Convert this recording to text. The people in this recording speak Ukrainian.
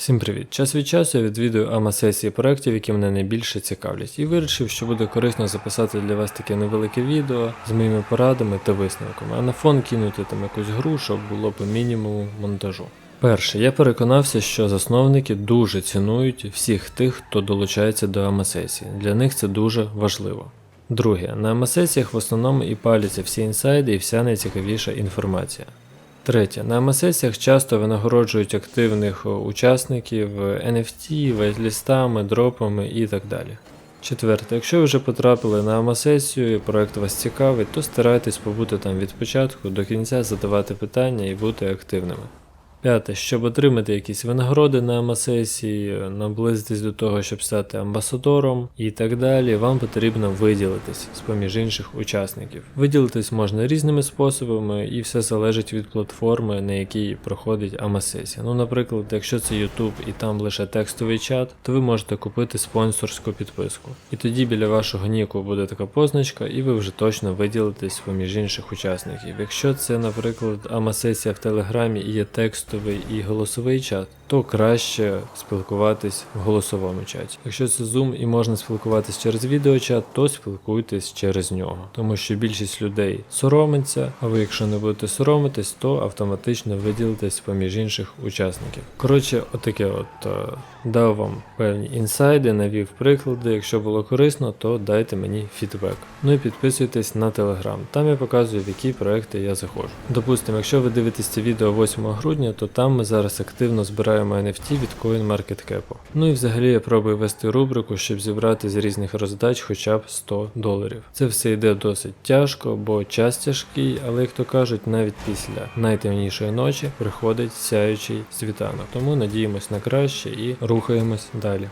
Всім привіт! Час від часу я відвідую АМА-сесії проєктів, які мене найбільше цікавлять, і вирішив, що буде корисно записати для вас таке невелике відео з моїми порадами та висновками, а на фон кинути там якусь гру, щоб було по мінімуму монтажу. Перше, я переконався, що засновники дуже цінують всіх тих, хто долучається до АМА-сесії. Для них це дуже важливо. Друге, на АМА-сесіях в основному і паляться всі інсайди і вся найцікавіша інформація. Третє. На АМА-сесіях часто винагороджують активних учасників NFT, вайтлістами, дропами і так далі. Четверте, якщо ви вже потрапили на АМА-сесію і проект вас цікавить, то старайтесь побути там від початку до кінця, задавати питання і бути активними. П'яте, щоб отримати якісь винагороди на АМА-сесії, наблизитись до того, щоб стати амбасадором і так далі, вам потрібно виділитись з поміж інших учасників. Виділитись можна різними способами, і все залежить від платформи, на якій проходить АМА-сесія. Ну, наприклад, якщо це YouTube і там лише текстовий чат, то ви можете купити спонсорську підписку. І тоді біля вашого ніку буде така позначка, і ви вже точно виділитесь поміж інших учасників. Якщо це, наприклад, АМА-сесія в Телеграмі і є текстовий і голосовий чат, то краще спілкуватись в голосовому чаті. Якщо це Zoom і можна спілкуватись через відеочат, то спілкуйтесь через нього, тому що більшість людей соромиться, а ви, якщо не будете соромитись, то автоматично виділитесь поміж інших учасників. Коротше, отаке от е, дав вам певні інсайди, навів приклади. Якщо було корисно, то дайте мені фідбек. Ну і підписуйтесь на телеграм. Там я показую, в які проекти я заходжу. Допустимо, якщо ви дивитесь це відео 8 грудня, то там ми зараз активно збираємо NFT від CoinMarketCap. Ну і взагалі я пробую вести рубрику, щоб зібрати з різних роздач хоча б 100 доларів. Це все йде досить тяжко, бо час тяжкий, але як то кажуть, навіть після найтемнішої ночі приходить сяючий світанок. Тому надіємось на краще і рухаємось далі.